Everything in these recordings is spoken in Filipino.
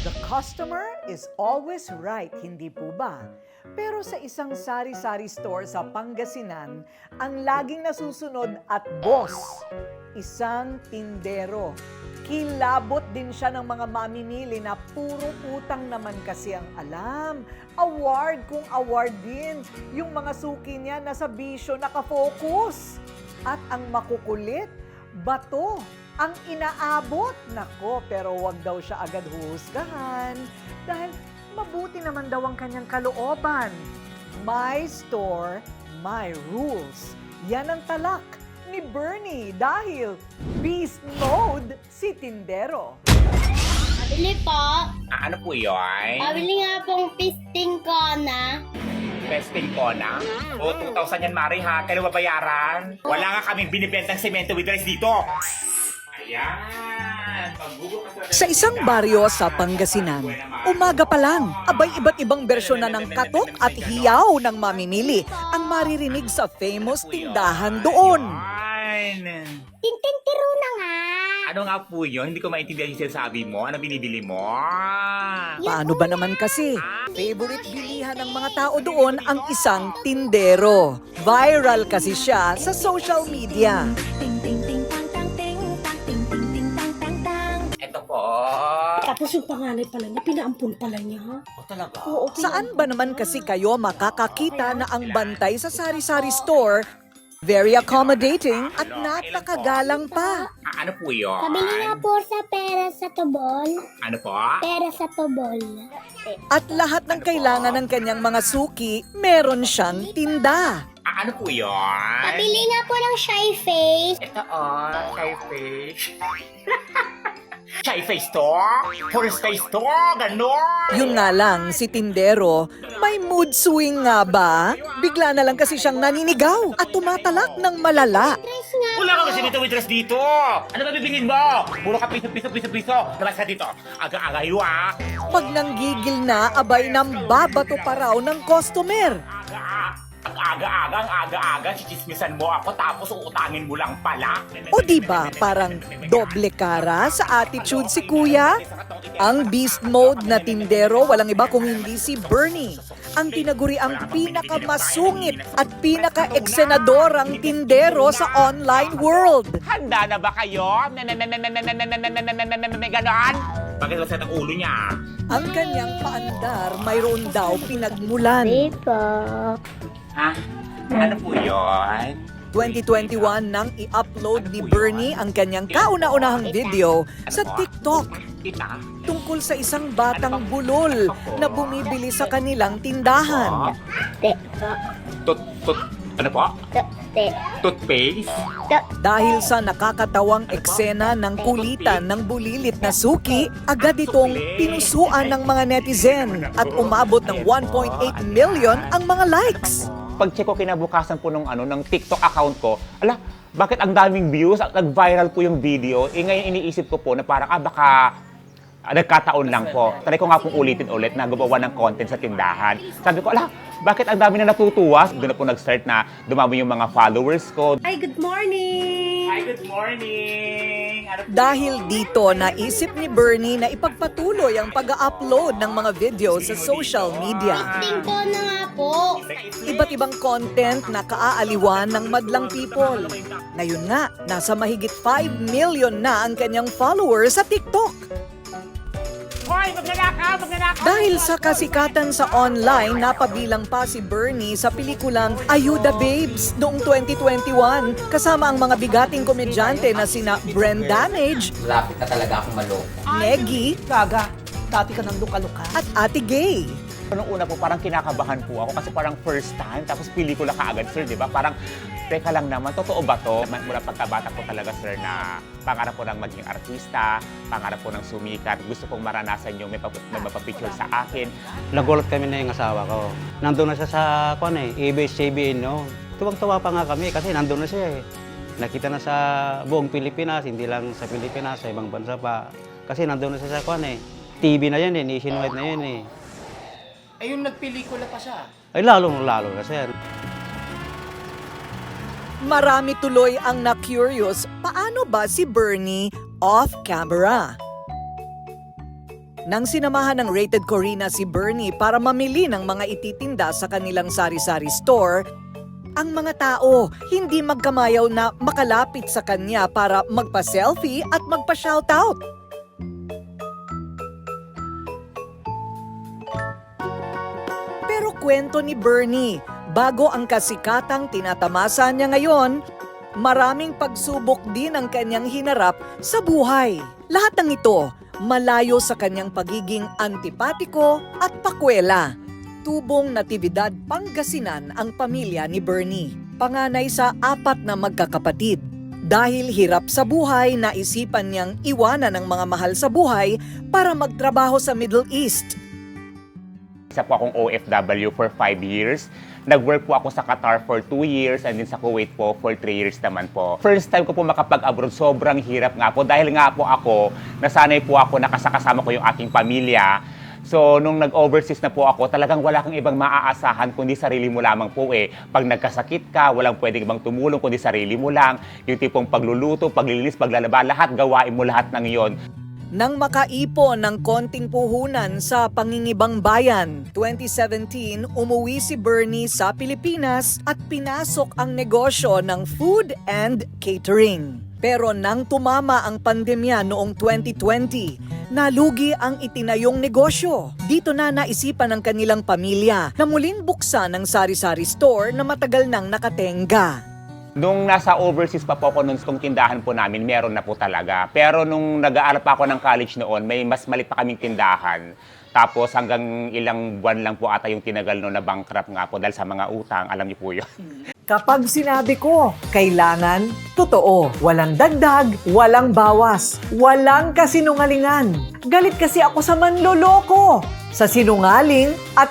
The customer is always right, hindi po ba? Pero sa isang sari-sari store sa Pangasinan, ang laging nasusunod at boss, isang tindero. Kilabot din siya ng mga mamimili na puro utang naman kasi ang alam. Award kung award din. Yung mga suki niya nasa bisyo nakafocus. At ang makukulit, bato ang inaabot. Nako, pero wag daw siya agad huhusgahan. Dahil mabuti naman daw ang kanyang kalooban. My store, my rules. Yan ang talak ni Bernie dahil beast mode si Tindero. Pabili po. Ah, ano po yun? Pabili nga pong pisting ko na. Pesting ko na? O, 2,000 yan, Mari, ha? Kailan babayaran? Wala nga kaming binibentang semento with rice dito. Sa isang baryo sa Pangasinan, umaga pa lang, abay iba't ibang bersyon na ng katok at hiyaw ng mamimili ang maririnig sa famous tindahan doon. Tintintiro na nga. Ano nga po yun? Hindi ko maintindihan yung sinasabi mo. Ano binibili mo? Paano ba naman kasi? Favorite bilihan ng mga tao doon ang isang tindero. Viral kasi siya sa social media. Ting ting ting po. Tapos yung panganay pala niya, pinaampun pala niya. ha? O talaga? Oo, Saan ba naman kasi kayo makakakita na ang bantay sa sari-sari store very accommodating at napakagalang pa? Ah, ano po yun? Pabili nga po sa pera sa tubol. Ano po? Pera sa tubol. At lahat ng kailangan ng kanyang mga suki, meron siyang tinda. Ah, ano po yun? Pabili nga po ng shy face. Ito oh, shy face. shy face to? Horse face to? Ganon! Yun nga lang, si Tindero, may mood swing nga ba? Bigla na lang kasi siyang naninigaw at tumatalak ng malala. Wala ka kasi dito waitress dito! Ano ba bibilhin mo? Puro ka piso, piso, piso, piso! Labas ka dito! Aga-aga ah! Pag nanggigil na, abay nang babato pa raw ng customer. Ang aga-aga, ang aga-aga, chichismisan mo ako tapos uutangin mo lang pala. O di ba parang doble kara sa attitude si kuya? Ang beast mode na tindero walang iba kung hindi si Bernie. Ang tinaguri ang pinakamasungit at pinaka-eksenadorang tindero sa online world. Handa na ba kayo? Ganon? Bakit ba sa ulo niya? Ang kanyang paandar mayroon daw pinagmulan. Dito. Ha? Ano po yun? 2021 nang i-upload ni Bernie ang kanyang kauna-unahang video sa TikTok Kita? tungkol sa isang batang bulol na bumibili sa kanilang tindahan. Tut, ano po? Te. Te. Toothpaste? Dahil sa nakakatawang eksena ng kulitan ng bulilit na suki, agad itong pinusuan ng mga netizen at umabot ng 1.8 million ang mga likes. Pag-check ko kinabukasan po nung ano, ng TikTok account ko, ala, bakit ang daming views? At nag-viral po yung video. Eh ngayon iniisip ko po na parang, ah, baka ah, nagkataon lang po. Try ko nga pong ulitin ulit na gumawa ng content sa tindahan. Sabi ko, ala, bakit ang dami na natutuwa? Doon na po nag-start na dumami yung mga followers ko. Ay, good morning! Hi, good morning! Ano po Dahil dito, naisip ni Bernie na ipagpatuloy ang pag-upload ng mga video sa social media. Ko na nga po. Iba't ibang content na kaaaliwan ng madlang people. Ngayon nga, nasa mahigit 5 million na ang kanyang followers sa TikTok. Hoy, magnanakaw, magnanakaw! Dahil sa kasikatan sa online, napabilang pa si Bernie sa pelikulang Ayuda Babes noong 2021 kasama ang mga bigating komedyante na sina Bren Damage, Lapit na talaga akong malo. Negi, Gaga, dati ka nang luka-luka. at Ate Gay. Nung una po, parang kinakabahan po ako kasi parang first time, tapos pelikula ka agad, sir, di ba? Parang, teka lang naman, totoo ba to? Mula pagkabata ko talaga, sir, na pangarap ko ng maging artista, pangarap ko ng sumikat, gusto kong maranasan yung may, pap- may mapapicture sa akin. Nagulat kami na yung asawa ko. Nandun na siya sa, kwan eh, ABS-CBN, no? Tuwang-tuwa pa nga kami kasi nandun na siya eh. Nakita na sa buong Pilipinas, hindi lang sa Pilipinas, sa ibang bansa pa. Kasi nandun na siya sa kwan eh. TV na yan eh, nationwide na yan eh. Ayun, nagpelikula pa siya. Ay lalo-lalo na sir. Marami tuloy ang na-curious paano ba si Bernie off-camera. Nang sinamahan ng Rated Corina si Bernie para mamili ng mga ititinda sa kanilang sari-sari store, ang mga tao hindi magkamayaw na makalapit sa kanya para magpa-selfie at magpa-shoutout. Kwento ni Bernie, bago ang kasikatang tinatamasa niya ngayon, maraming pagsubok din ang kanyang hinarap sa buhay. Lahat ng ito, malayo sa kanyang pagiging antipatiko at pakwela. Tubong Natividad Pangasinan ang pamilya ni Bernie. Panganay sa apat na magkakapatid. Dahil hirap sa buhay, naisipan niyang iwanan ang mga mahal sa buhay para magtrabaho sa Middle East. Isa po akong OFW for 5 years. Nag-work po ako sa Qatar for 2 years and din sa Kuwait po for 3 years naman po. First time ko po makapag-abroad, sobrang hirap nga po. Dahil nga po ako, nasanay po ako nakasakasama ko yung aking pamilya. So, nung nag-overseas na po ako, talagang wala kang ibang maaasahan kundi sarili mo lamang po eh. Pag nagkasakit ka, walang pwedeng ibang tumulong kundi sarili mo lang. Yung tipong pagluluto, paglilinis, paglalaba, lahat gawain mo lahat ng iyon. Nang makaipon ng konting puhunan sa Pangingibang Bayan, 2017, umuwi si Bernie sa Pilipinas at pinasok ang negosyo ng food and catering. Pero nang tumama ang pandemya noong 2020, nalugi ang itinayong negosyo. Dito na naisipan ng kanilang pamilya na muling buksan ang sari-sari store na matagal nang nakatenga. Nung nasa overseas pa po ako nung kung tindahan po namin, meron na po talaga. Pero nung nag-aaral pa ako ng college noon, may mas malit pa kaming tindahan. Tapos hanggang ilang buwan lang po ata yung tinagal noon na bankrupt nga po dahil sa mga utang. Alam niyo po yun. Kapag sinabi ko, kailangan, totoo. Walang dagdag, walang bawas, walang kasinungalingan. Galit kasi ako sa manloloko, sa sinungaling at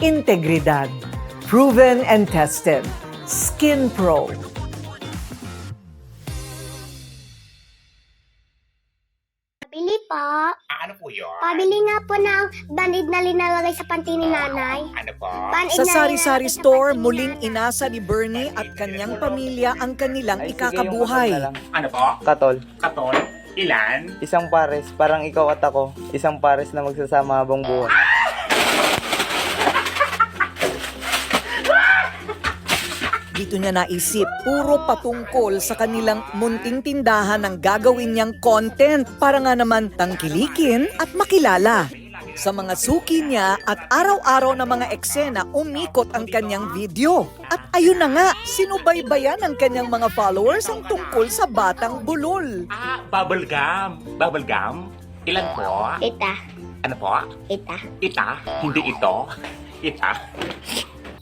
integridad, proven and tested. Skin Pro. Pabili po. ano po yun? Pabili nga po ng bandid na linalagay sa panty ni nanay. Ano po? Sa na sari-sari linalagay sa store, panty ni muling nanay. inasa ni Bernie at kanyang pamilya ang kanilang ikakabuhay. Ano po? Katol, Katol? Ilan? isang pares, parang ikaw at ako, isang pares na magsasama habang buhay. Dito niya naisip, puro patungkol sa kanilang munting tindahan ang gagawin niyang content para nga naman tangkilikin at makilala. Sa mga suki niya at araw-araw na mga eksena, umikot ang kanyang video. At ayun na nga, sinubaybayan ng kanyang mga followers ang tungkol sa batang bulol. Ah, bubble gum. Bubble gum? Ilan po? Ita, Ano po? ita. Ita? Hindi ito? Ita?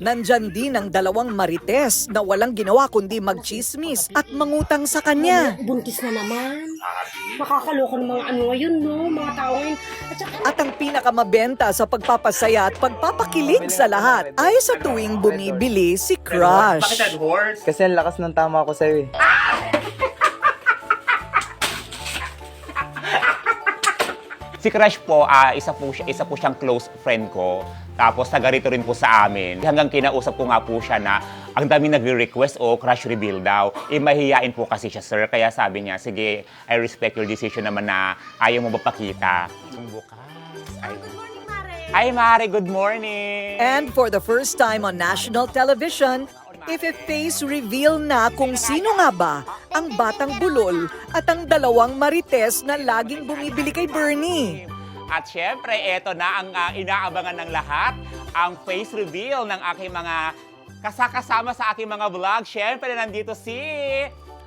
Nandyan din ang dalawang marites na walang ginawa kundi magchismis at mangutang sa kanya. Buntis na naman. Makakaloko ng mga ano ngayon, no? Mga tao ngayon. At saka, At ang pinakamabenta sa pagpapasaya at pagpapakilig sa lahat ay sa tuwing bumibili si Bakit Crush. that horse? Kasi ang lakas ng tama ko sa'yo eh. Si Crush po, ah, isa po siya, isa po siyang close friend ko. Tapos taga rito rin po sa amin. Hanggang kinausap ko nga po siya na ang dami nagre-request o crush reveal daw. Eh mahihiyain po kasi siya, sir. Kaya sabi niya, sige, I respect your decision naman na ayaw mo mapakita. Yung bukas. Ay. Hi, Mare. Good morning. And for the first time on national television, Ife-face reveal na kung sino nga ba ang batang bulol at ang dalawang marites na laging bumibili kay Bernie. At syempre, eto na ang ah, inaabangan ng lahat, ang face reveal ng aking mga kasakasama sa aking mga vlog. Syempre, nandito si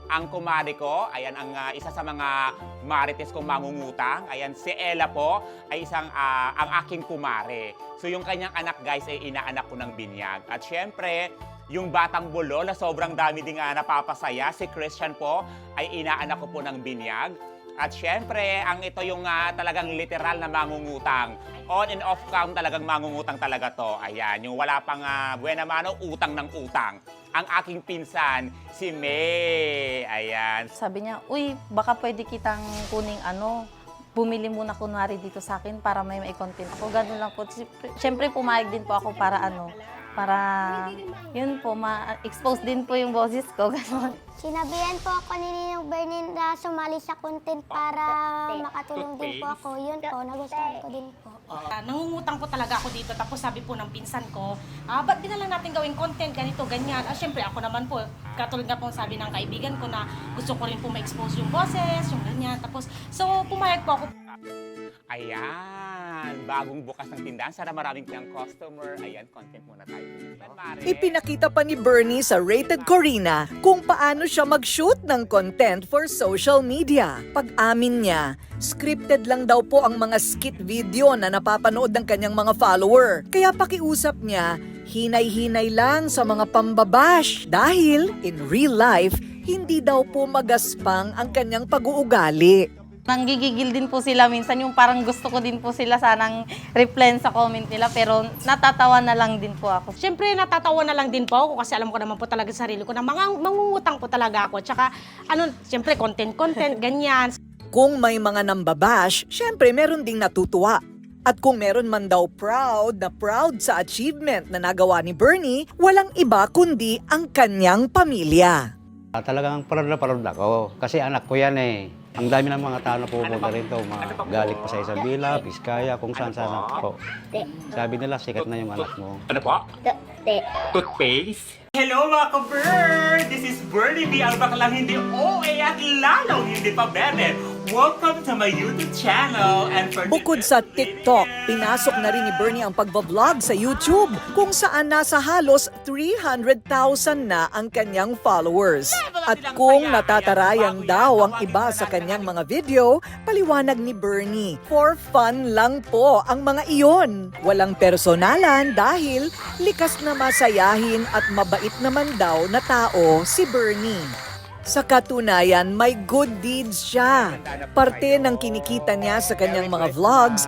ang kumare ko. Ayan, ang ah, isa sa mga marites kong mangungutang. Ayan, si Ella po ay isang ah, ang aking kumare. So yung kanyang anak guys ay inaanak ko ng binyag. At syempre, yung batang bulo na sobrang dami din nga napapasaya, si Christian po ay inaanak ko po ng binyag. At syempre, ang ito yung ah, talagang literal na mangungutang. On and off cam talagang mangungutang talaga to. Ayan, yung wala pang uh, buena mano, utang ng utang. Ang aking pinsan, si May. Ayan. Sabi niya, uy, baka pwede kitang kuning ano, bumili muna kunwari dito sa akin para may content ako. Ganun lang po. Siyempre pumayag din po ako para ano, para yun po, ma-expose din po yung boses ko. Ganun. Sinabihan po ako ni Ninong Bernin na sumali sa content para makatulong din po ako. Yun po, nagustuhan ko din po. Ah, nangungutang po talaga ako dito. Tapos sabi po ng pinsan ko, ah, ba't di na lang natin gawing content, ganito, ganyan. Ah, syempre ako naman po, katulad nga po sabi ng kaibigan ko na gusto ko rin po ma-expose yung boses, yung ganyan. Tapos, so pumayag po ako. Ayan, bagong bukas ng tindahan. Sana maraming kang customer. Ayan, content muna tayo. Ipinakita pa ni Bernie sa Rated Corina kung paano siya mag-shoot ng content for social media. Pag-amin niya, scripted lang daw po ang mga skit video na napapanood ng kanyang mga follower. Kaya pakiusap niya, hinay-hinay lang sa mga pambabash dahil in real life, hindi daw po magaspang ang kanyang pag-uugali. Nanggigigil din po sila minsan, yung parang gusto ko din po sila sanang reply sa comment nila, pero natatawa na lang din po ako. Syempre natatawa na lang din po ako kasi alam ko naman po talaga sa sarili ko na mga mangungutang po talaga ako. Tsaka ano, syempre content-content, ganyan. Kung may mga nambabash, syempre meron ding natutuwa. At kung meron man daw proud na proud sa achievement na nagawa ni Bernie, walang iba kundi ang kanyang pamilya. Ah, talagang parod na parod ako. Kasi anak ko yan eh. Ang dami ng mga tao na pupunta rito. Mga galing pa sa Isabela, Vizcaya, kung saan saan po. Sabi nila, sikat na yung anak mo. Ano po? Toothpaste? Hello mga ka-bird! This is Bernie B. Ang baklang hindi OA at lalong hindi pa bebe. Welcome to my YouTube channel. And for Bukod sa TikTok, pinasok na rin ni Bernie ang pagbablog sa YouTube kung saan nasa halos 300,000 na ang kanyang followers. At kung natatarayan daw ang iba sa kanyang mga video, paliwanag ni Bernie, for fun lang po ang mga iyon. Walang personalan dahil likas na masayahin at mabait naman daw na tao si Bernie. Sa katunayan, may good deeds siya. Parte ng kinikita niya sa kanyang mga vlogs,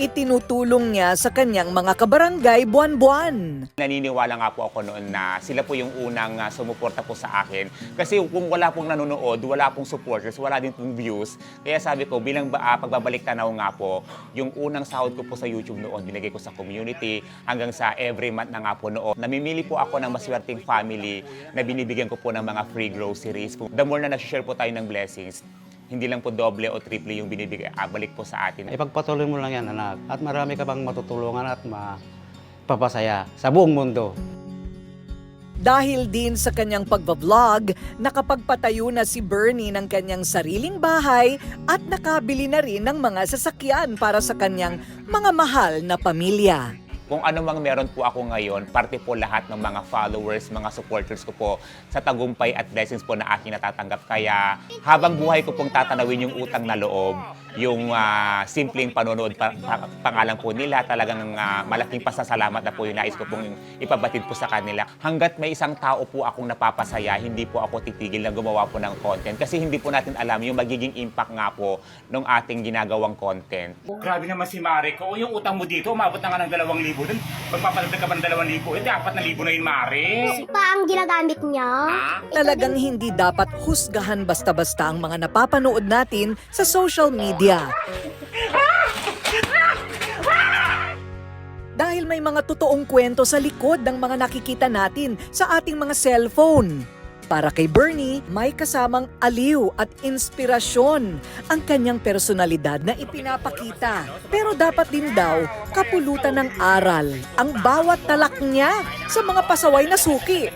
itinutulong niya sa kanyang mga kabarangay buwan-buwan. Naniniwala nga po ako noon na sila po yung unang uh, sumuporta po sa akin. Kasi kung wala pong nanonood, wala pong supporters, wala din pong views. Kaya sabi ko, bilang uh, pagbabalik tanaw nga po, yung unang sahod ko po sa YouTube noon, binigay ko sa community hanggang sa every month na nga po noon. Namimili po ako ng maswerteng family na binibigyan ko po ng mga free groceries. The more na nag-share po tayo ng blessings, hindi lang po doble o triple yung binibigay, ah, balik po sa atin. Ipagpatuloy mo lang yan, anak. At marami ka pang matutulungan at mapapasaya sa buong mundo. Dahil din sa kanyang pagbablog, nakapagpatayo na si Bernie ng kanyang sariling bahay at nakabili na rin ng mga sasakyan para sa kanyang mga mahal na pamilya. Kung ano mang meron po ako ngayon, parte po lahat ng mga followers, mga supporters ko po sa tagumpay at blessings po na aking natatanggap. Kaya habang buhay ko pong tatanawin yung utang na loob, yung ah, simpleng panonood pa, pa- pangalan po nila, talagang ah, malaking pasasalamat na po yung nais ko pong ipabatid po sa kanila. Hanggat may isang tao po akong napapasaya, hindi po ako titigil na gumawa po ng content kasi hindi po natin alam yung magiging impact nga po ng ating ginagawang content. Grabe naman si Mare ko. Yung utang mo dito, umabot na nga ng 2,000 dun. Magpapalag ka pa ng 2,000. Hindi, 4,000 na yun, Mare. Pa ang ginagamit niya. Talagang hindi dapat husgahan basta-basta ang mga napapanood natin sa social media. Dahil may mga totoong kwento sa likod ng mga nakikita natin sa ating mga cellphone. Para kay Bernie, may kasamang aliw at inspirasyon ang kanyang personalidad na ipinapakita. Pero dapat din daw kapulutan ng aral ang bawat talak niya sa mga pasaway na suki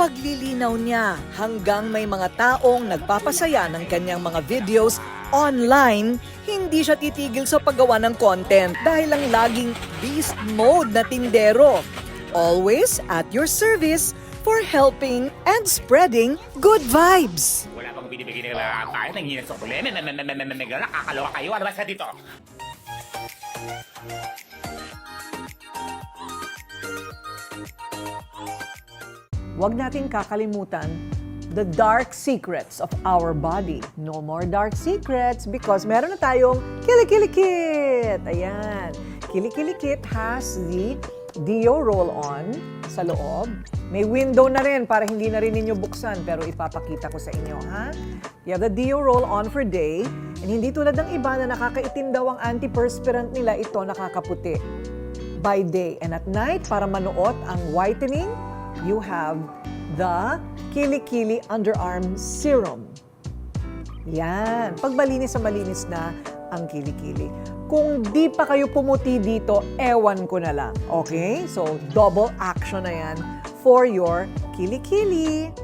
paglilinaw niya hanggang may mga taong nagpapasaya ng kanyang mga videos online, hindi siya titigil sa paggawa ng content dahil ang laging beast mode na tindero. Always at your service for helping and spreading good vibes. Wala pang binibigay nila tayo ng hinas sa kulen. Nakakaloka Huwag natin kakalimutan the dark secrets of our body. No more dark secrets because meron na tayong Kilikili-Kit. Ayan. Kilikili-Kit has the Dio roll-on sa loob. May window na rin para hindi na rin ninyo buksan pero ipapakita ko sa inyo, ha? You have the Dio roll-on for day and hindi tulad ng iba na nakakaitim daw ang antiperspirant nila, ito nakakaputi by day. And at night, para manuot ang whitening, you have the Kili-Kili Underarm Serum. Yan. Pag malinis sa malinis na ang kilikili. Kung di pa kayo pumuti dito, ewan ko na lang. Okay? So, double action na yan for your kilikili.